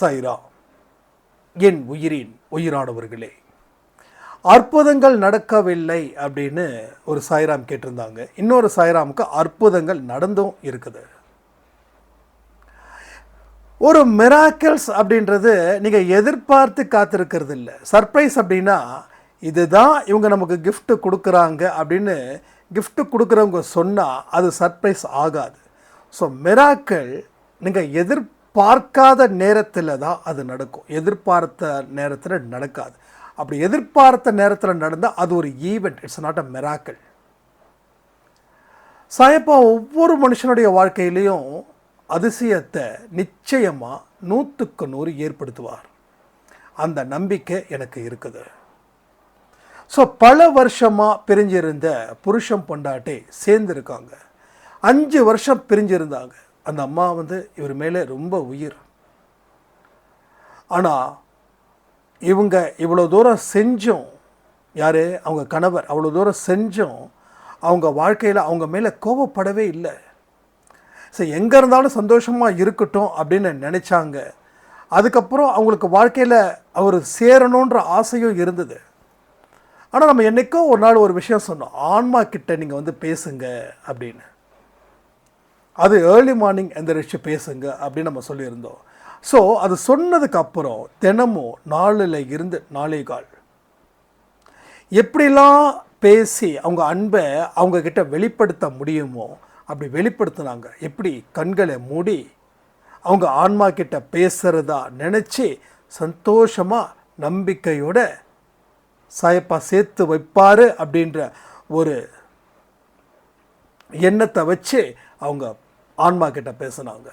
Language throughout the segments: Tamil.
சைரா என் உயிரின் உயிரானவர்களே. அற்புதங்கள் நடக்கவில்லை அப்படின்னு ஒரு சாய்ராம் கேட்டிருந்தாங்க. இன்னொரு சாய்ராமுக்கு அற்புதங்கள் நடந்தும் இருக்குது. ஒரு மிராக்கிள்ஸ் அப்படின்றது நீங்கள் எதிர்பார்த்து காத்திருக்கிறது இல்லை சர்ப்ரைஸ் அப்படின்னா இதுதான் இவங்க நமக்கு கிஃப்ட்டு கொடுக்குறாங்க அப்படின்னு கிஃப்ட்டு கொடுக்குறவங்க சொன்னால் அது சர்ப்ரைஸ் ஆகாது. ஸோ மிராக்கள் நீங்கள் பார்க்காத நேரத்தில் தான் அது நடக்கும். எதிர்பார்த்த நேரத்தில் நடக்காது. அப்படி எதிர்பார்த்த நேரத்தில் நடந்தால் அது ஒரு event it's not a miracle சாயப்பா ஒவ்வொரு மனுஷனுடைய வாழ்க்கையிலையும் அதிசயத்தை நிச்சயமாக நூற்றுக்கு நூறு ஏற்படுத்துவார். அந்த நம்பிக்கை எனக்கு இருக்குது. ஸோ பல வருஷமாக பிரிஞ்சிருந்த புருஷம் பொண்டாட்டி சேர்ந்துருக்காங்க. அஞ்சு வருஷம் பிரிஞ்சிருந்தாங்க. அந்த அம்மா வந்து இவர் மேலே ரொம்ப உயிர். ஆனால் இவங்க இவ்வளோ தூரம் செஞ்சும் யார்? அவங்க கணவர். அவ்வளோ தூரம் செஞ்சும் அவங்க வாழ்க்கையில் அவங்க மேலே கோபப்படவே இல்லை. சரி எங்கே இருந்தாலும் சந்தோஷமாக இருக்கட்டும் அப்படின்னு நினச்சாங்க. அதுக்கப்புறம் அவங்களுக்கு வாழ்க்கையில் அவர் சேரணுன்ற ஆசையும் இருந்தது. ஆனால் நம்ம என்றைக்கோ ஒரு நாள் ஒரு விஷயம் சொன்னோம் ஆன்மா கிட்ட நீங்கள் வந்து பேசுங்க அப்படின்னு. அது ஏர்லி மார்னிங் எந்திரிச்சு பேசுங்க அப்படின்னு நம்ம சொல்லியிருந்தோம். ஸோ அது சொன்னதுக்கு அப்புறம் தினமும் நாளில் இருந்து நாளே கால் எப்படிலாம் பேசி அவங்க அன்பை அவங்கக்கிட்ட வெளிப்படுத்த முடியுமோ அப்படி வெளிப்படுத்தினாங்க. எப்படி? கண்களை மூடி அவங்க ஆன்மா கிட்ட பேசுகிறதா நினச்சி சந்தோஷமாக நம்பிக்கையோட சாயப்பா சேர்த்து வைப்பார் அப்படின்ற ஒரு எண்ணத்தை வச்சு அவங்க ஆன்மா கிட்ட பேசுனாங்க.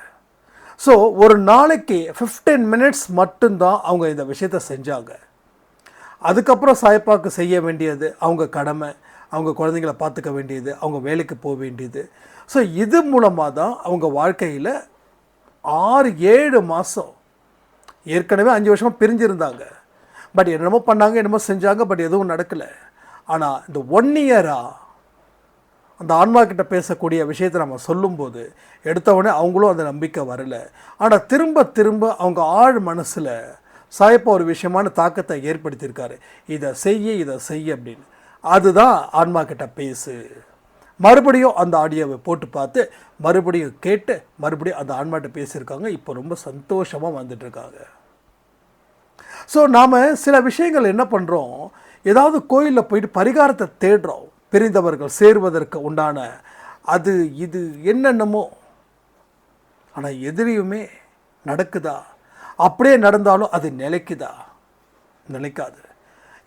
ஸோ ஒரு நாளைக்கு 15 மினிட்ஸ் மட்டும்தான் அவங்க இந்த விஷயத்த செஞ்சாங்க. அதுக்கப்புறம் சாய்ப்பாக்கு செய்ய வேண்டியது அவங்க கடமை அவங்க குழந்தைங்கள பார்த்துக்க வேண்டியது அவங்க வேலைக்கு போக வேண்டியது. ஸோ இது மூலமாக தான் அவங்க வாழ்க்கையில் ஆறு ஏழு மாதம் ஏற்கனவே அஞ்சு வருஷமாக பிரிஞ்சிருந்தாங்க. பட் என்னமோ பண்ணாங்க என்னமோ செஞ்சாங்க பட் எதுவும் நடக்கலை. ஆனால் இந்த ஒன் இயராக அந்த ஆன்மா கிட்ட பேசக்கூடிய விஷயத்தை நம்ம சொல்லும்போது எடுத்தவொடனே அவங்களும் அந்த நம்பிக்கை வரல. ஆனால் திரும்ப திரும்ப அவங்க ஆழ் மனசில் சாயப்பா ஒரு விஷயமான தாக்கத்தை ஏற்படுத்தியிருக்காரு. இதை செய்ய இதை செய்ய அப்படின்னு. அதுதான் ஆன்மா கிட்ட பேசு. மறுபடியும் அந்த ஆடியோவை போட்டு பார்த்து மறுபடியும் கேட்டு மறுபடியும் அந்த ஆன்மாட்ட பேசியிருக்காங்க. இப்போ ரொம்ப சந்தோஷமாக வந்துட்டுருக்காங்க. ஸோ நாம் சில விஷயங்கள் என்ன பண்ணுறோம் ஏதாவது கோயிலில் போயிட்டு பரிகாரத்தை தேடுறோம். பிரிந்தவர்கள் சேருவதற்கு உண்டான அது இது என்னென்னமோ. ஆனால் எதிரியுமே நடக்குதா? அப்படியே நடந்தாலும் அது நிலைக்குதா? நிலைக்காது.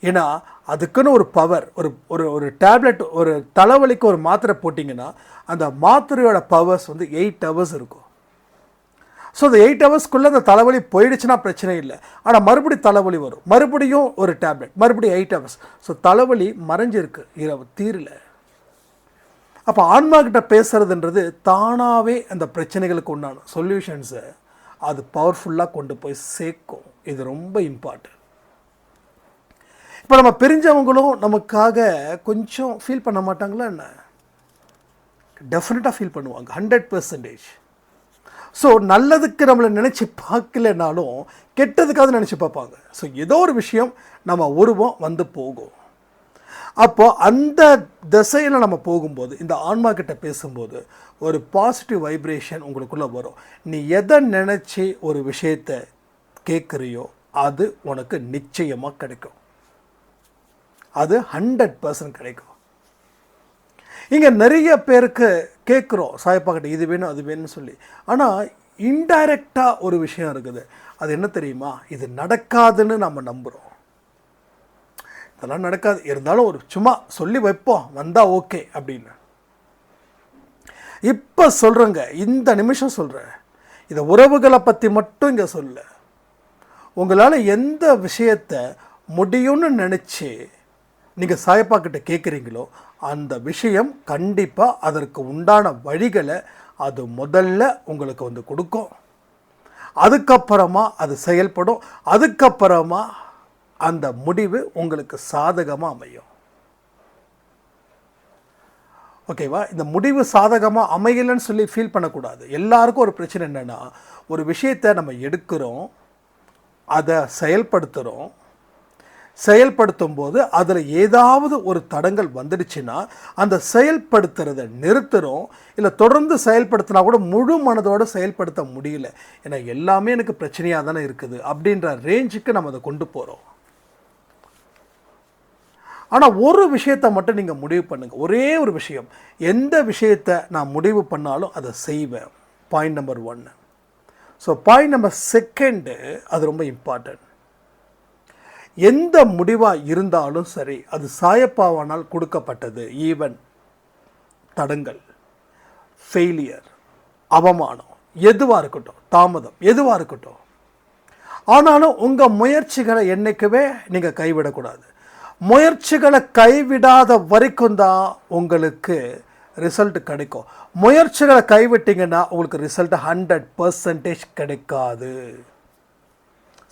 ஏன்னா அதுக்குன்னு ஒரு பவர் ஒரு ஒரு ஒரு டேப்லெட் ஒரு தலைவலிக்கு ஒரு மாத்திரை போட்டிங்கன்னா அந்த மாத்திரையோட பவர்ஸ் வந்து எயிட் ஹவர்ஸ் இருக்கும். ஸோ அந்த எயிட் ஹவர்ஸ்க்குள்ளே அந்த தலைவலி போயிடுச்சுன்னா பிரச்சனை இல்லை. ஆனால் மறுபடியும் தலைவலி வரும். மறுபடியும் ஒரு டேப்லெட் மறுபடியும் எயிட் ஹவர்ஸ் ஸோ தலைவலி மறைஞ்சிருக்கு. இரவு தீரில். அப்போ ஆன்மாக்கிட்ட பேசுகிறதுன்றது தானாகவே அந்த பிரச்சனைகளுக்கு உண்டான சொல்யூஷன்ஸை அது பவர்ஃபுல்லாக கொண்டு போய் சேர்க்கும். இது ரொம்ப இம்பார்ட்டன்ட் இப்போ நம்ம பிரிஞ்சவங்களும் நமக்காக கொஞ்சம் ஃபீல் பண்ண மாட்டாங்களா என்ன? டெஃபினட்டாக ஃபீல் பண்ணுவாங்க. ஹண்ட்ரட் பர்சன்டேஜ் ஸோ நல்லதுக்கு நம்மளை நினச்சி பார்க்கலனாலும் கெட்டதுக்காவது நினச்சி பார்ப்பாங்க. ஸோ ஏதோ ஒரு விஷயம் நம்ம உருவம் வந்து போகும். அப்போ அந்த திசையில் நம்ம போகும்போது இந்த ஆன்மா கிட்ட பேசும்போது ஒரு பாசிட்டிவ் வைப்ரேஷன் உங்களுக்குள்ளே வரும். நீ எதை நினச்சி ஒரு விஷயத்தை கேட்குறியோ அது உனக்கு நிச்சயமாக கிடைக்கும். அது ஹண்ட்ரட் பர்சன்ட் கிடைக்கும். இங்கே நிறைய பேருக்கு கேட்குறோம் சாயப்பாக்கிட்ட இது வேணும் அது வேணும்னு சொல்லி. ஆனால் இன்டைரக்டாக ஒரு விஷயம் இருக்குது. அது என்ன தெரியுமா? இது நடக்காதுன்னு நம்ம நம்புகிறோம் இதெல்லாம் நடக்காது. இருந்தாலும் ஒரு சும்மா சொல்லி வைப்போம் வந்தால் ஓகே அப்படின்னு. இப்போ சொல்கிறேங்க இந்த நிமிஷம் சொல்கிறேன் இதை உறவுகளை பற்றி மட்டும் இங்கே சொல்ல உங்களால் எந்த விஷயத்தை முடியும்னு நினச்சி நீங்கள் சாயப்பா கிட்ட கேட்குறீங்களோ அந்த விஷயம் கண்டிப்பாக அதற்கு உண்டான வழிகளை அது முதல்ல உங்களுக்கு வந்து கொடுக்கும். அதுக்கப்புறமா அது செயல்படும். அதுக்கப்புறமா அந்த முடிவு உங்களுக்கு சாதகமாக அமையும். ஓகேவா? இந்த முடிவு சாதகமாக அமையலைன்னு சொல்லி ஃபீல் பண்ணக்கூடாது. எல்லாருக்கும் ஒரு பிரச்சனை என்னென்னா ஒரு விஷயத்தை நம்ம எடுக்கிறோம் அதை செயல்படுத்துகிறோம் செயல்படுத்தும் போது அதில் ஏதாவது ஒரு தடங்கள் வந்துடுச்சுன்னா அந்த செயல்படுத்துறதை நிறுத்துகிறோம் இல்லை தொடர்ந்து செயல்படுத்தினா கூட முழு மனதோடு செயல்படுத்த முடியல. ஏன்னா எல்லாமே எனக்கு பிரச்சனையாக தானே இருக்குது அப்படின்ற ரேஞ்சுக்கு நம்ம அதை கொண்டு போகிறோம் ஆனால் ஒரு விஷயத்தை மட்டும் நீங்கள் முடிவு பண்ணுங்கள் ஒரே ஒரு விஷயம். எந்த விஷயத்தை நான் முடிவு பண்ணாலும் அதை செய்வேன். பாயிண்ட் நம்பர் ஒன்று ஸோ பாயிண்ட் நம்பர் செகண்டு அது ரொம்ப இம்பார்ட்டன்ட் எந்த முடிவாக இருந்தாலும் சரி அது சாயப்பாவானால் கொடுக்கப்பட்டது. ஈவன் தடங்கள் ஃபெயிலியர் அவமானம் எதுவாக இருக்கட்டும் தாமதம் எதுவாக இருக்கட்டும். ஆனாலும் உங்கள் முயற்சிகளை என்றைக்குமே நீங்கள் கைவிடக்கூடாது. முயற்சிகளை கைவிடாத வரைக்கும் தான் உங்களுக்கு ரிசல்ட் கிடைக்கும். முயற்சிகளை கைவிட்டீங்கன்னா உங்களுக்கு ரிசல்ட் ஹண்ட்ரட் பர்சன்டேஜ் கிடைக்காது.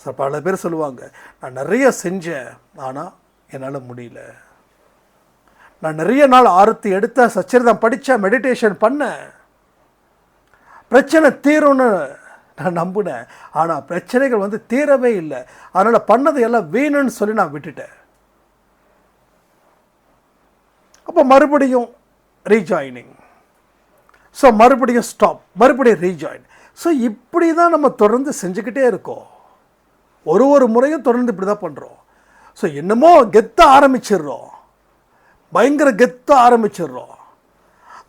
ஸோ பல பேர் சொல்லுவாங்க நான் நிறைய செஞ்சேன் ஆனால் என்னால் முடியல. நான் நிறைய நாள் ஆரத்தி எடுத்த சச்சரிதம் படித்தேன் மெடிடேஷன் பண்ணேன். பிரச்சனை தீரும்னு நான் நம்பினேன். ஆனால் பிரச்சனைகள் வந்து தீரவே இல்லை. அதனால் பண்ணது எல்லாம் வீணுன்னு சொல்லி நான் விட்டுட்டேன். அப்போ மறுபடியும் ரீஜாயினிங் ஸோ மறுபடியும் ஸ்டாப் மறுபடியும் ரீஜாயின் ஸோ இப்படி தான் நம்ம தொடர்ந்து செஞ்சுக்கிட்டே இருக்கோம். ஒரு ஒரு முறையும் தொடர்ந்து இப்படி தான் பண்ணுறோம் ஸோ என்னமோ கெத்த ஆரம்பிச்சிடுறோம். பயங்கர கெத்த ஆரம்பிச்சிடுறோம்.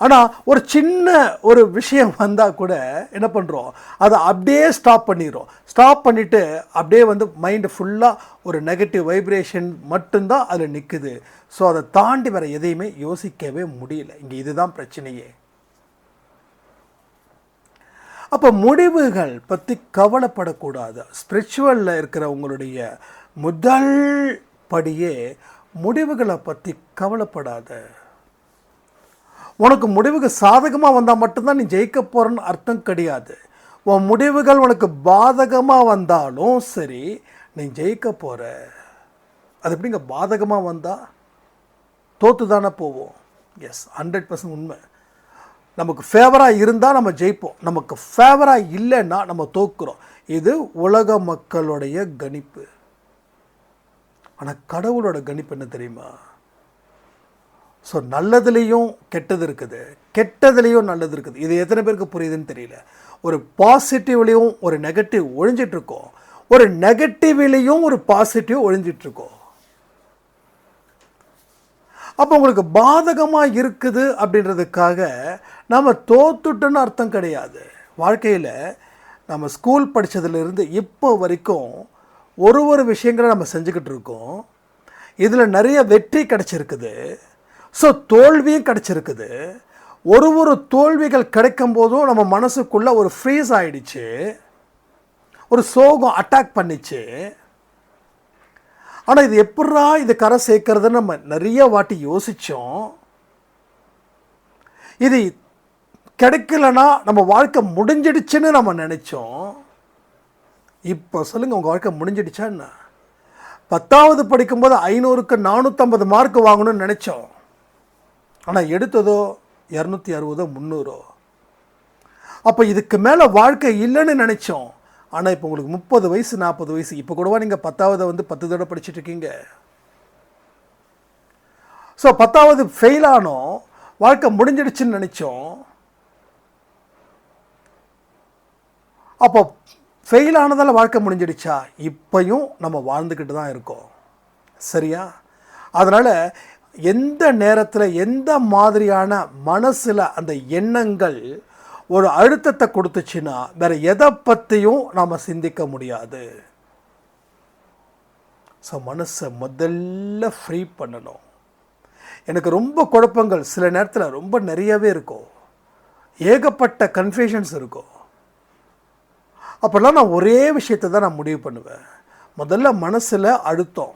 ஆனால் ஒரு சின்ன ஒரு விஷயம் வந்தால் கூட என்ன பண்ணுறோம் அதை அப்படியே ஸ்டாப் பண்ணிடுறோம். ஸ்டாப் பண்ணிவிட்டு அப்படியே வந்து மைண்டு ஃபுல்லாக ஒரு நெகட்டிவ் வைப்ரேஷன் மட்டும்தான் அதில் நிற்குது ஸோ அதை தாண்டி வேறு எதையுமே யோசிக்கவே முடியல. இங்கே இதுதான் பிரச்சனையே. அப்போ முடிவுகள் பற்றி கவலைப்படக்கூடாது. ஸ்பிரிச்சுவலில் இருக்கிற உங்களுடைய முதல் படியே முடிவுகளை பற்றி கவலைப்படாத. உனக்கு முடிவுகள் சாதகமாக வந்தால் மட்டும்தான் நீ ஜெயிக்க போகிறன்னு அர்த்தம் கிடையாது. உன் முடிவுகள் உனக்கு பாதகமாக வந்தாலும் சரி நீ ஜெயிக்க போகிற அது எப்படிங்க? பாதகமாக வந்தால் தோற்று தானே போவோம். எஸ் ஹண்ட்ரட் பர்சன்ட் உண்மை. நமக்கு ஃபேவராக இருந்தால் நம்ம ஜெயிப்போம். நமக்கு ஃபேவராக இல்லைன்னா நம்ம தோக்குறோம். இது உலக மக்களுடைய கணிப்பு. ஆனால் கடவுளோட கணிப்பு என்ன தெரியுமா? ஸோ நல்லதுலேயும் கெட்டது இருக்குது. கெட்டதுலேயும் நல்லது இருக்குது. இது எத்தனை பேருக்கு புரியுதுன்னு தெரியல. ஒரு பாசிட்டிவ்லேயும் ஒரு நெகட்டிவ் ஒழிஞ்சிட்ருக்கோம் ஒரு நெகட்டிவ்லேயும் ஒரு பாசிட்டிவ் ஒழிஞ்சிட்ருக்கோம் அப்போ உங்களுக்கு பாதகமாக இருக்குது அப்படின்றதுக்காக நம்ம தோத்துட்டுன்னு அர்த்தம் கிடையாது. வாழ்க்கையில் நம்ம ஸ்கூல் படித்ததுலேருந்து இப்போ வரைக்கும் ஒரு ஒரு விஷயங்களை நம்ம செஞ்சுக்கிட்டு இருக்கோம். இதில் நிறைய வெற்றி கிடச்சிருக்குது. ஸோ தோல்வியும் கிடச்சிருக்குது. ஒரு ஒரு தோல்விகள் கிடைக்கும் போதும் நம்ம மனசுக்குள்ளே ஒரு ஃப்ரீஸ் ஆகிடுச்சு ஒரு சோகம் அட்டாக் பண்ணிச்சு. ஆனால் இது எப்படா இது கரை சேர்க்கறதுன்னு நம்ம நிறைய வாட்டி யோசித்தோம் இது கிடைக்கலனா நம்ம வாழ்க்கை முடிஞ்சிடுச்சுன்னு நம்ம நினச்சோம். இப்போ சொல்லுங்கள் உங்கள் வாழ்க்கை முடிஞ்சிடுச்சா என்ன? பத்தாவது படிக்கும்போது ஐநூறுக்கு நானூற்றம்பது மார்க் வாங்கணும்னு நினச்சோம். ஆனால் எடுத்ததோ இரநூத்தி அறுபதோ முந்நூறோ அப்போ இதுக்கு மேலே வாழ்க்கை இல்லைன்னு நினச்சோம். ஆனால் இப்போ உங்களுக்கு முப்பது வயசு நாற்பது வயசு. இப்போ கூடவா நீங்கள் பத்தாவது வந்து பத்து தடவை படிச்சுட்டு இருக்கீங்க? ஸோ பத்தாவது ஃபெயில் ஆனோம். வாழ்க்கை முடிஞ்சிடுச்சுன்னு நினச்சோம். அப்போ ஃபெயில் ஆனதால் வாழ்க்கை முடிஞ்சிடுச்சா? இப்பையும் நம்ம வாழ்ந்துக்கிட்டு தான் இருக்கோம். சரியா? அதனால் எந்த நேரத்தில் எந்த மாதிரியான மனசில் அந்த எண்ணங்கள் ஒரு அழுத்தத்தை கொடுத்துச்சுன்னா வேற எதை பற்றியும் நாம் சிந்திக்க முடியாது. ஸோ மனசை முதல்ல ஃப்ரீ பண்ணணும். எனக்கு ரொம்ப குழப்பங்கள் சில நேரத்தில் ரொம்ப நிறையவே இருக்கும். ஏகப்பட்ட கன்ஃபியூஷன்ஸ் இருக்கும். அப்போல்லாம் நான் ஒரே விஷயத்தை தான் நான் முடிவு பண்ணுவேன். முதல்ல மனசில் அழுத்தம்.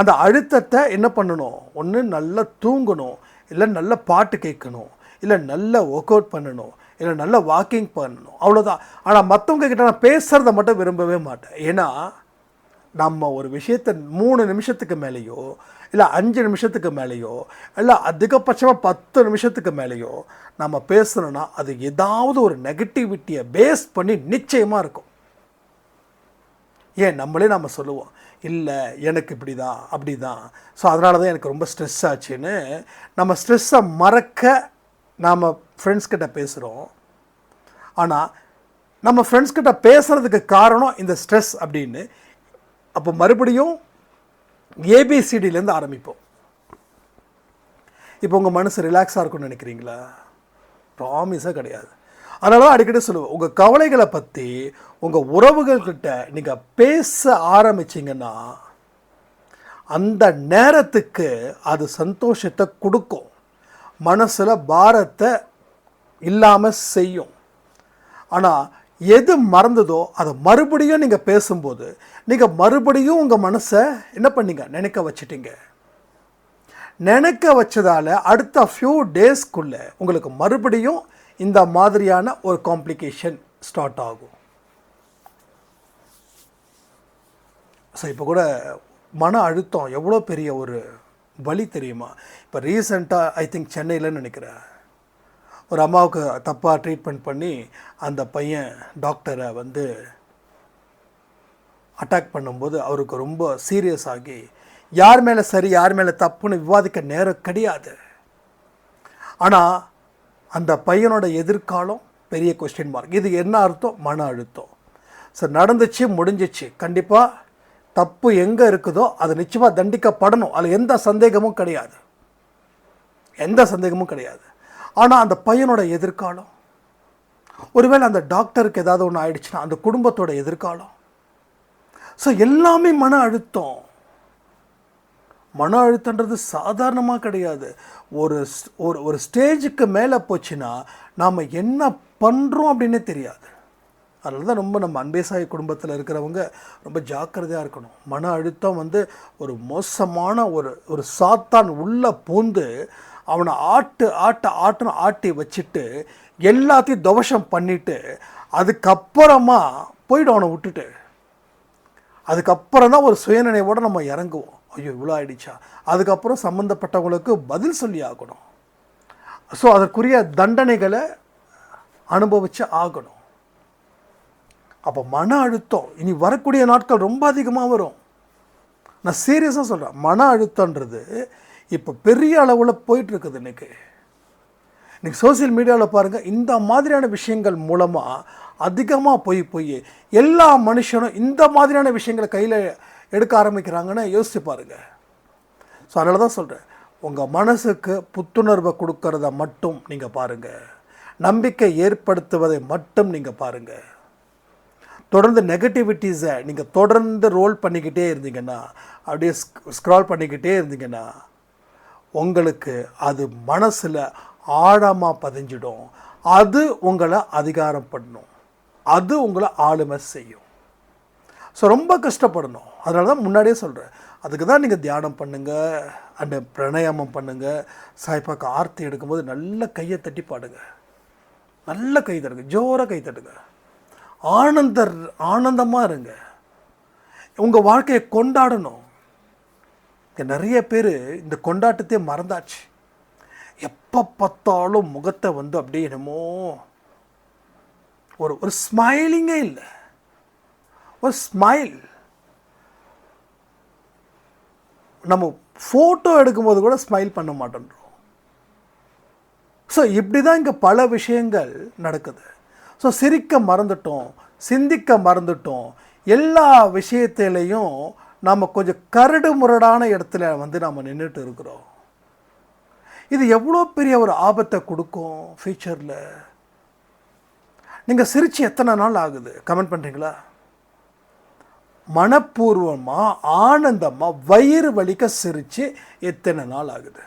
அந்த அழுத்தத்தை என்ன பண்ணணும்? ஒன்று நல்லா தூங்கணும். இல்லை நல்ல பாட்டு கேட்கணும். இல்லை நல்லா ஒர்க் அவுட் பண்ணணும். இல்லை நல்ல வாக்கிங் பண்ணணும். அவ்வளோதான் ஆனால் மற்றவங்க கிட்ட நான் பேசுகிறத மட்டும் விரும்பவே மாட்டேன். ஏன்னா நம்ம ஒரு விஷயத்தை மூணு நிமிஷத்துக்கு மேலேயோ இல்லை அஞ்சு நிமிஷத்துக்கு மேலேயோ இல்லை அதிகபட்சமாக பத்து நிமிஷத்துக்கு மேலேயோ நம்ம பேசுகிறோன்னா அது ஏதாவது ஒரு நெகட்டிவிட்டியை பேஸ் பண்ணி நிச்சயமாக இருக்கும். ஏன்? நம்மளே நம்ம சொல்லுவோம். இல்லை எனக்கு இப்படி தான் அப்படி தான் ஸோ அதனால தான் எனக்கு ரொம்ப ஸ்ட்ரெஸ் ஆச்சுன்னு. நம்ம ஸ்ட்ரெஸ்ஸை மறக்க நாம் ஃப்ரெண்ட்ஸ் கிட்ட பேசுகிறோம் ஆனால் நம்ம ஃப்ரெண்ட்ஸ் கிட்ட பேசுகிறதுக்கு காரணம் இந்த ஸ்ட்ரெஸ் அப்படின்னு. அப்போ மறுபடியும் ஏபிசிடிலேருந்து ஆரம்பிப்போம். இப்போ உங்கள் மனசு ரிலாக்ஸாக இருக்கும்னு நினைக்கிறீங்களா? ப்ராமிஸாக கிடையாது. அதனால தான் அடிக்கடி சொல்லுவேன் உங்கள் கவலைகளை பற்றி உங்கள் உறவுகள்கிட்ட நீங்கள் பேச ஆரம்பிச்சிங்கன்னா அந்த நேரத்துக்கு அது சந்தோஷத்தை கொடுக்கும். மனசில் பாரத்தை இல்லாமல் செய்யும். ஆனால் எது மறந்ததோ அதை மறுபடியும் நீங்கள் பேசும்போது நீங்கள் மறுபடியும் உங்கள் மனசை என்ன பண்ணீங்க? நினைக்க வச்சிட்டீங்க. நினைக்க வச்சதால் அடுத்த ஃபியூ டேஸ்க்குள்ளே உங்களுக்கு மறுபடியும் இந்த மாதிரியான ஒரு காம்ப்ளிகேஷன் ஸ்டார்ட் ஆகும். ஸோ இப்போ கூட மன அழுத்தம் எவ்வளோ பெரிய ஒரு வழி தெரியுமா? இப்போ ரீசெண்டாக ஐ திங்க் சென்னையிலன்னு நினைக்கிறேன். ஒரு அம்மாவுக்கு தப்பாக ட்ரீட்மெண்ட் பண்ணி அந்த பையன் டாக்டரை வந்து அட்டாக் பண்ணும்போது அவருக்கு ரொம்ப சீரியஸ் ஆகி யார் மேலே சரி யார் மேலே தப்புன்னு விவாதிக்க நேரம் கிடையாது. ஆனால் அந்த பையனோட எதிர்காலம் பெரிய கொஸ்டின் மார்க் இது என்ன அர்த்தம்? மன அழுத்தம். ஸோ நடந்துச்சு முடிஞ்சிச்சு. கண்டிப்பாக தப்பு எங்கே இருக்குதோ அது நிச்சயமாக தண்டிக்கப்படணும். அதில் எந்த சந்தேகமும் கிடையாது. எந்த சந்தேகமும் கிடையாது. ஆனால் அந்த பையனோட எதிர்காலம். ஒருவேளை அந்த டாக்டருக்கு ஏதாவது ஒன்று ஆயிடுச்சுன்னா அந்த குடும்பத்தோட எதிர்காலம். ஸோ எல்லாமே மன அழுத்தம். மன அழுத்தன்றது சாதாரணமாக கிடையாது. ஒரு ஒரு ஒரு ஸ்டேஜுக்கு மேலே போச்சுன்னா நாம் என்ன பண்ணுறோம் அப்படின்னே தெரியாது. அதனால தான் ரொம்ப நம்ம அன்பேசாய குடும்பத்தில் இருக்கிறவங்க ரொம்ப ஜாக்கிரதையாக இருக்கணும். மன அழுத்தம் வந்து ஒரு மோசமான ஒரு ஒரு சாத்தான் உள்ள பூந்து அவனை ஆட்டு ஆட்ட ஆட்டுன்னு ஆட்டி வச்சுட்டு எல்லாத்தையும் துவஷம் பண்ணிவிட்டு அதுக்கப்புறமா போயிடும் அவனை விட்டுட்டு. அதுக்கப்புறம் தான் ஒரு சுயநினைவோடு நம்ம இறங்குவோம். ஐயோ இவ்வளோ ஆயிடுச்சா? அதுக்கப்புறம் சம்மந்தப்பட்டவங்களுக்கு பதில் சொல்லி ஆகணும். ஸோ அதற்குரிய தண்டனைகளை அனுபவித்து ஆகணும். அப்போ மன அழுத்தம் இனி வரக்கூடிய நாட்கள் ரொம்ப அதிகமாக வரும். நான் சீரியஸாக சொல்கிறேன் மன அழுத்தன்றது இப்போ பெரிய அளவில் போயிட்டுருக்குது இன்னைக்கு. இன்றைக்கி சோஷியல் மீடியாவில் பாருங்கள் இந்த மாதிரியான விஷயங்கள் மூலமாக அதிகமாக போய் போய் எல்லா மனுஷனும் இந்த மாதிரியான விஷயங்களை கையில் எடுக்க ஆரம்பிக்கிறாங்கன்னு யோசிச்சு பாருங்கள் ஸோ அதனால தான் சொல்கிறேன் உங்கள் மனசுக்கு புத்துணர்வை கொடுக்கறத மட்டும் நீங்கள் பாருங்கள் நம்பிக்கை ஏற்படுத்துவதை மட்டும் நீங்கள் பாருங்கள் தொடர்ந்து நெகட்டிவிட்டிஸை நீங்கள் தொடர்ந்து ரோல் பண்ணிக்கிட்டே இருந்தீங்கன்னா அப்படியே ஸ்க்ரால் பண்ணிக்கிட்டே இருந்தீங்கன்னா உங்களுக்கு அது மனசில் ஆழமாக பதிஞ்சிடும். அது உங்களை அதிகாரம் பண்ணும். அது உங்களை ஆளுமை செய்யும். ஸோ ரொம்ப கஷ்டப்படணும். அதனால தான் முன்னாடியே சொல்கிறேன் அதுக்கு தான் நீங்கள் தியானம் பண்ணுங்கள் அந்த பிரணயாமம் பண்ணுங்கள் சாய்பாக்கு ஆர்த்தி எடுக்கும்போது நல்ல கையை தட்டி பாடுங்க. நல்ல கை தட்டுங்க ஜோராக கை தட்டுங்க. ஆனந்தர் ஆனந்தமாக இருங்க. உங்கள் வாழ்க்கையை கொண்டாடணும். இங்கே நிறைய பேர் இந்த கொண்டாட்டத்தையே மறந்தாச்சு. எப்போ பார்த்தாலும் முகத்தை வந்து அப்படியே என்னமோ ஒரு ஒரு ஸ்மைலிங்கே இல்லை. ஒரு ஸ்மைல் நம்ம ஃபோட்டோ எடுக்கும்போது கூட ஸ்மைல் பண்ண மாட்டேன்றோம். ஸோ இப்படி தான் இங்கே பல விஷயங்கள் நடக்குது. ஸோ சிரிக்க மறந்துட்டோம் சிந்திக்க மறந்துட்டோம். எல்லா விஷயத்திலையும் நாம் கொஞ்சம் கரடு முரடான இடத்துல வந்து நாம் நின்றுட்டு இருக்கிறோம். இது எவ்வளோ பெரிய ஒரு ஆபத்தை கொடுக்கும் ஃப்யூச்சரில் நீங்கள் சிரித்து எத்தனை நாள் ஆகுது? கமெண்ட் பண்ணுறீங்களா மனப்பூர்வமாக ஆனந்தமாக வயிறு வலிக்க சிரிச்சு எத்தனை நாள் ஆகுது?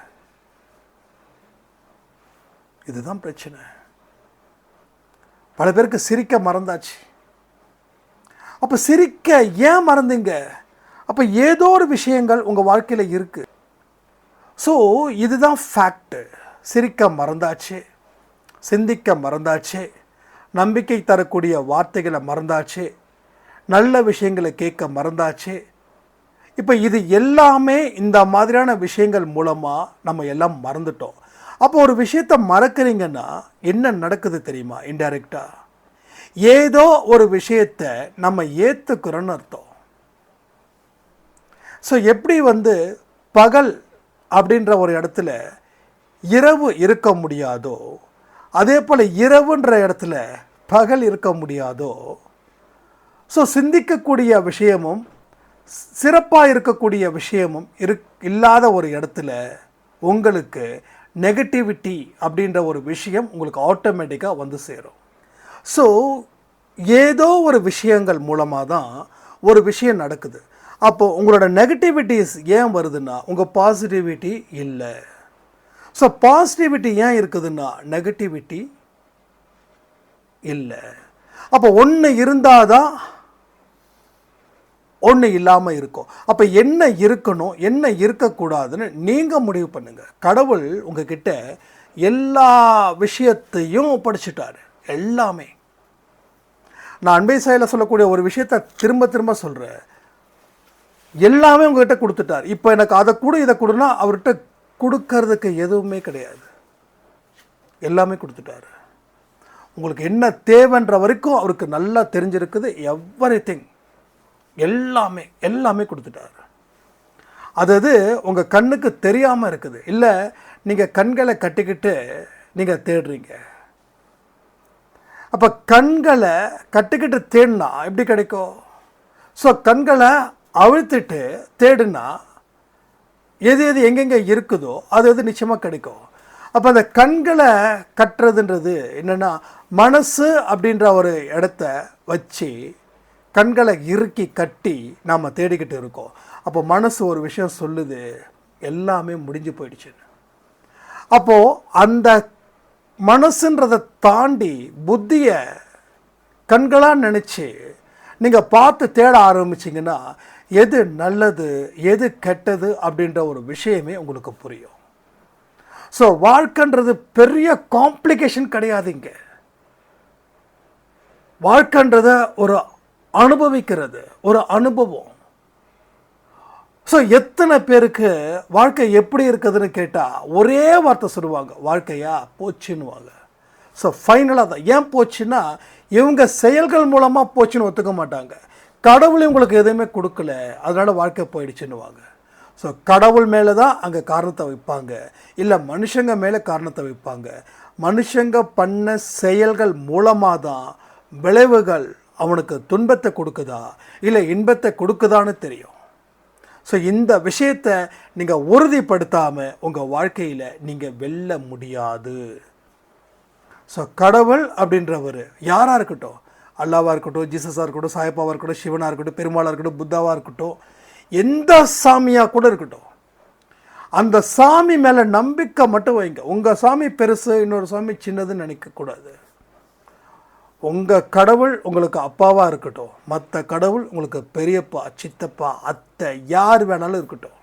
இதுதான் பிரச்சனை. பல பேருக்கு சிரிக்க மறந்தாச்சு. அப்போ சிரிக்க ஏன் மறந்தீங்க? அப்போ ஏதோ ஒரு விஷயங்கள் உங்கள் வாழ்க்கையில் இருக்குது ஸோ இதுதான் ஃபேக்ட்டு சிரிக்க மறந்தாச்சு. சிந்திக்க மறந்தாச்சு. நம்பிக்கை தரக்கூடிய வார்த்தைகளை மறந்தாச்சு. நல்ல விஷயங்களை கேட்க மறந்தாச்சு. இப்போ இது எல்லாமே இந்த மாதிரியான விஷயங்கள் மூலமாக நம்ம எல்லாம் மறந்துட்டோம். அப்போ ஒரு விஷயத்தை மறக்கிறீங்கன்னா என்ன நடக்குது தெரியுமா இன்டைரக்டாக ஏதோ ஒரு விஷயத்தை நம்ம ஏற்றுக்கிறோன்னு அர்த்தம். ஸோ எப்படி வந்து பகல் அப்படின்ற ஒரு இடத்துல இரவு இருக்க முடியாதோ அதே போல் இரவுன்ற இடத்துல பகல் இருக்க முடியாதோ ஸோ சிந்திக்கக்கூடிய விஷயமும் சிறப்பாக இருக்கக்கூடிய விஷயமும் இரு இல்லாத ஒரு இடத்துல உங்களுக்கு நெகட்டிவிட்டி அப்படின்ற ஒரு விஷயம் உங்களுக்கு ஆட்டோமேட்டிக்காக வந்து சேரும். ஸோ ஏதோ ஒரு விஷயங்கள் மூலமாக தான் ஒரு விஷயம் நடக்குது. அப்போது உங்களோட நெகட்டிவிட்டிஸ் ஏன் வருதுன்னா உங்கள் பாசிட்டிவிட்டி இல்லை. ஸோ பாசிட்டிவிட்டி ஏன் இருக்குதுன்னா நெகட்டிவிட்டி இல்லை. அப்போ ஒன்று இருந்தால் தான் ஒன்று இல்லாமல் இருக்கும். அப்போ என்ன இருக்கணும் என்ன இருக்கக்கூடாதுன்னு நீங்கள் முடிவு பண்ணுங்கள் கடவுள் உங்ககிட்ட எல்லா விஷயத்தையும் படிச்சுட்டார். எல்லாமே. நான் அன்பை சாயில் சொல்லக்கூடிய ஒரு விஷயத்த திரும்ப திரும்ப சொல்கிறேன் எல்லாமே உங்ககிட்ட கொடுத்துட்டார். இப்போ எனக்கு அதை கொடு இதை கொடுனா அவர்கிட்ட கொடுக்கறதுக்கு எதுவுமே கிடையாது. எல்லாமே கொடுத்துட்டாரு. உங்களுக்கு என்ன தேவைன்ற வரைக்கும் அவருக்கு நல்லா தெரிஞ்சிருக்குது. எவ்ரி திங் எல்லாமே எல்லாமே கொடுத்துட்டாரு. அது உங்கள் கண்ணுக்கு தெரியாமல் இருக்குது. இல்லை நீங்கள் கண்களை கட்டிக்கிட்டு நீங்கள் தேடுறீங்க. அப்போ கண்களை கட்டிக்கிட்டு தேடினா எப்படி கிடைக்கும்? ஸோ கண்களை அவிழ்த்துட்டு தேடுனா எது எது எங்கெங்கே இருக்குதோ அது எது நிச்சயமாக கிடைக்கும். அப்போ அந்த கண்களை கட்டுறதுன்றது என்னென்னா மனசு அப்படின்ற ஒரு இடத்த வச்சு கண்களை இறுக்கி கட்டி நாம் தேடிக்கிட்டு இருக்கோம். அப்போ மனசு ஒரு விஷயம் சொல்லுது எல்லாமே முடிஞ்சு போயிடுச்சுன்னு அப்போது அந்த மனசுன்றதை தாண்டி புத்தியை கண்களாக நினச்சி நீங்கள் பார்த்து தேட ஆரம்பிச்சிங்கன்னா எது நல்லது எது கெட்டது அப்படின்ற ஒரு விஷயமே உங்களுக்கு புரியும். ஸோ வாழ்க்கைன்றது பெரிய காம்ப்ளிகேஷன் கிடையாது இங்கே. வாழ்க்கைன்றத ஒரு அனுபவிக்கிறது ஒரு அனுபவம். ஸோ எத்தனை பேருக்கு வாழ்க்கை எப்படி இருக்குதுன்னு கேட்டால் ஒரே வார்த்தை சொல்லுவாங்க வாழ்க்கையா? போச்சுன்னுவாங்க. ஸோ ஃபைனலாக தான். ஏன் போச்சுன்னா இவங்க செயல்கள் மூலமாக போச்சுன்னு ஒத்துக்க மாட்டாங்க. கடவுள் உங்களுக்கு எதுவுமே கொடுக்கல. அதனால் வாழ்க்கை போயிடுச்சுன்னுவாங்க. ஸோ கடவுள் மேலே தான் அங்கே காரணத்தை வைப்பாங்க. இல்லை மனுஷங்க மேலே காரணத்தை வைப்பாங்க. மனுஷங்க பண்ண செயல்கள் மூலமாக தான் விளைவுகள் அவனுக்கு துன்பத்தை கொடுக்குதா? இல்லை இன்பத்தை கொடுக்குதான்னு தெரியும். ஸோ இந்த விஷயத்தை நீங்கள் உறுதிப்படுத்தாமல் உங்கள் வாழ்க்கையில் நீங்கள் வெல்ல முடியாது. ஸோ கடவுள் அப்படின்றவர் யாராக இருக்கட்டும் அல்லாவாக இருக்கட்டும் ஜீசஸாக இருக்கட்டும் சாயப்பாவாக இருக்கட்டும் சிவனாக இருக்கட்டும் பெருமாளாக இருக்கட்டும் புத்தாவாக இருக்கட்டும் எந்த சாமியாக கூட இருக்கட்டும் அந்த சாமி மேலே நம்பிக்கை மட்டும் வைங்க. உங்கள் சாமி பெருசு இன்னொரு சாமி சின்னதுன்னு நினைக்கக்கூடாது. உங்கள் கடவுள் உங்களுக்கு அப்பாவாக இருக்கட்டும். மற்ற கடவுள் உங்களுக்கு பெரியப்பா சித்தப்பா அத்தை யார் வேணாலும் இருக்கட்டும்.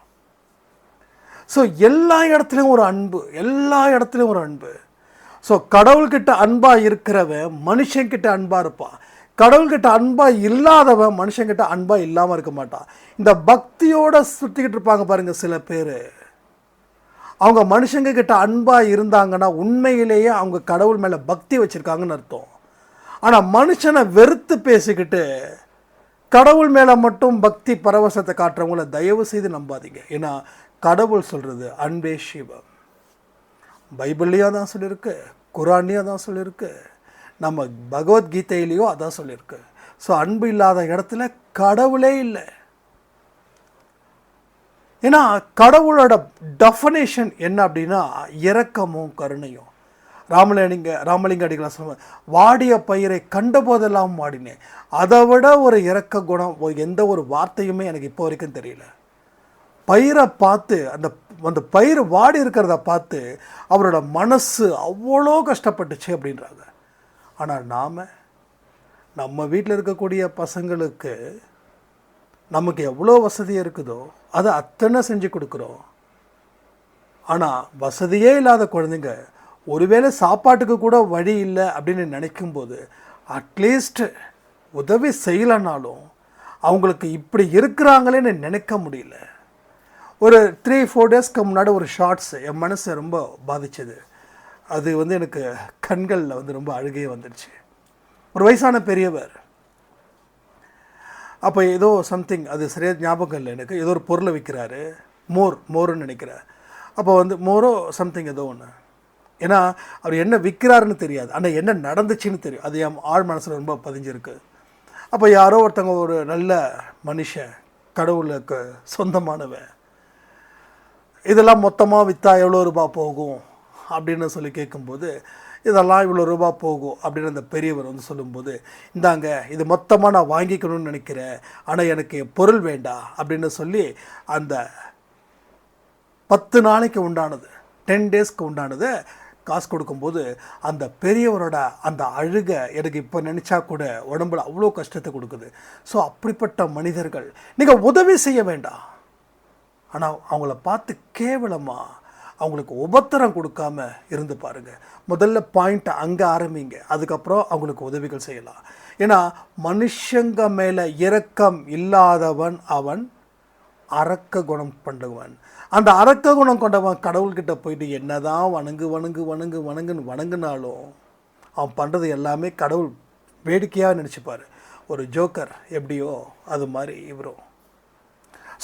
ஸோ எல்லா இடத்துலையும் ஒரு அன்பு எல்லா இடத்துலையும் ஒரு அன்பு. ஸோ கடவுள்கிட்ட அன்பாக இருக்கிறவன் மனுஷங்கிட்ட அன்பாக இருப்பான். கடவுள்கிட்ட அன்பாக இல்லாதவன் மனுஷங்கிட்ட அன்பாக இல்லாமல் இருக்க மாட்டான். இந்த பக்தியோடு சுற்றிக்கிட்டு இருப்பாங்க பாருங்கள் சில பேர். அவங்க மனுஷங்க கிட்ட அன்பாக இருந்தாங்கன்னா உண்மையிலேயே அவங்க கடவுள் மேலே பக்தி வச்சுருக்காங்கன்னு அர்த்தம். ஆனால் மனுஷனை வெறுத்து பேசிக்கிட்டு கடவுள் மேலே மட்டும் பக்தி பரவசத்தை காட்டுறவங்கள தயவு செய்து நம்பாதீங்க. ஏன்னா கடவுள் சொல்கிறது அன்பே சிவம். பைபிள்லேயும் அதான் சொல்லியிருக்கு குரான்லேயும் அதான் சொல்லியிருக்கு நம்ம பகவத்கீதையிலையும் அதான் சொல்லியிருக்கு. ஸோ அன்பு இல்லாத இடத்துல கடவுளே இல்லை. ஏன்னா கடவுளோட டெஃபனேஷன் என்ன அப்படின்னா இரக்கமும் கருணையும். ராமலிங்க ராமலிங்க அடிகளார் சொல்லுவாங்க வாடிய பயிரை கண்ட போதெல்லாம் வாடினேன். அதை விட ஒரு இரக்க குணம் எந்த ஒரு வார்த்தையுமே எனக்கு இப்போ வரைக்கும் தெரியல. பயிரை பார்த்து அந்த அந்த பயிர் வாடி இருக்கிறத பார்த்து அவரோட மனசு அவ்வளோ கஷ்டப்பட்டுச்சு அப்படின்றாங்க. ஆனால் நாம் நம்ம வீட்டில் இருக்கக்கூடிய பசங்களுக்கு நமக்கு எவ்வளோ வசதி இருக்குதோ அதை அத்தனை செஞ்சு கொடுக்குறோம். ஆனால் வசதியே இல்லாத குழந்தைங்க ஒருவேளை சாப்பாட்டுக்கு கூட வழி இல்லை அப்படின்னு நினைக்கும்போது அட்லீஸ்ட் உதவி செய்யலைனாலும் அவங்களுக்கு இப்படி இருக்கிறாங்களேன்னு நினைக்க முடியல. ஒரு த்ரீ ஃபோர் டேஸ்க்கு முன்னாடி ஒரு ஷார்ட்ஸ் என் மனசை ரொம்ப பாதிச்சது. அது வந்து எனக்கு கண்களில் வந்து ரொம்ப அழுகையே வந்துடுச்சு. ஒரு வயசான பெரியவர். அப்போ ஏதோ சம்திங் அது சரியாக ஞாபகம் இல்லை எனக்கு. ஏதோ ஒரு பொருளை விற்கிறாரு. மோர் மோர்னு நினைக்கிறேன். அப்போ வந்து மோரோ சம்திங் ஏதோ ஒன்று ஏன்னா அவர் என்ன விற்கிறாருன்னு தெரியாது. ஆனால் என்ன நடந்துச்சுன்னு தெரியும். அது என் ஆழ் மனசில் ரொம்ப பதிஞ்சிருக்கு. அப்போ யாரோ ஒருத்தவங்க ஒரு நல்ல மனுஷன் கடவுளுக்கு சொந்தமானவன். இதெல்லாம் மொத்தமாக விற்றா எவ்வளோ ரூபாய் போகும் அப்படின்னு சொல்லி கேட்கும்போது இதெல்லாம் இவ்வளோ ரூபா போகும் அப்படின்னு அந்த பெரியவர் வந்து சொல்லும்போது இந்தாங்க இது மொத்தமாக நான் வாங்கிக்கணும்னு நினைக்கிறேன் ஆனால் எனக்கு பொருள் வேண்டாம் அப்படின்னு சொல்லி அந்த பத்து நாளைக்கு உண்டானது டென் டேஸ்க்கு உண்டானது காசு கொடுக்கும்போது அந்த பெரியவரோட அந்த அழுகை எனக்கு இப்போ நினச்சா கூட உடம்புல அவ்வளோ கஷ்டத்தை கொடுக்குது. ஸோ அப்படிப்பட்ட மனிதர்கள் நீங்கள் உதவி செய்ய வேண்டாம். ஆனால் அவங்கள பார்த்து கேவலமாக அவங்களுக்கு உபத்திரம் கொடுக்காம இருந்து பாருங்கள் முதல்ல பாயிண்ட்டை அங்கே ஆரம்பிங்க. அதுக்கப்புறம் அவங்களுக்கு உதவிகள் செய்யலாம். ஏன்னா மனுஷங்க மேலே இரக்கம் இல்லாதவன் அவன் அரக்க குணம் கொண்டவன். அந்த அரக்க குணம் கொண்டவன் கடவுள்கிட்ட போயிட்டு என்னதான் வணங்கு வணங்கு வணங்கு வணங்குன்னு வணங்குனாலும் அவன் பண்ணுறது எல்லாமே கடவுள் வேடிக்கையாக நினச்சிப்பார். ஒரு ஜோக்கர் எப்படியோ அது மாதிரி இவரும்.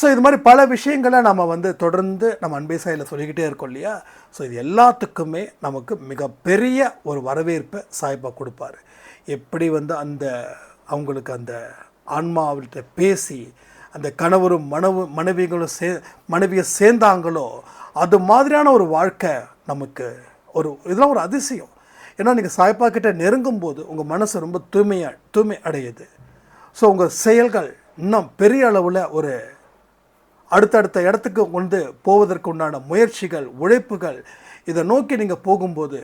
ஸோ இது மாதிரி பல விஷயங்களை நம்ம வந்து தொடர்ந்து நம்ம அன்பே சாயில் சொல்லிக்கிட்டே இருக்கோம் இல்லையா? ஸோ இது எல்லாத்துக்குமே நமக்கு மிகப்பெரிய ஒரு வரவேற்பை சாய்பா கொடுப்பாரு. எப்படி வந்து அந்த அவங்களுக்கு அந்த ஆன்மாவிட்ட பேசி அந்த கணவரும் மனவு மனைவிகளும் சே மனைவியை சேர்ந்தாங்களோ அது மாதிரியான ஒரு வாழ்க்கை நமக்கு ஒரு இதெல்லாம் ஒரு அதிசயம். ஏன்னா நீங்கள் சாய்ப்பா கிட்ட நெருங்கும் போது உங்கள் மனசு ரொம்ப தூய்மையாக தூய்மை அடையுது. ஸோ உங்கள் செயல்கள் இன்னும் பெரிய அளவில் ஒரு அடுத்தடுத்த இடத்துக்கு கொண்டு போவதற்கு உண்டான முயற்சிகள் உழைப்புகள் இதை நோக்கி நீங்கள் போகும்போது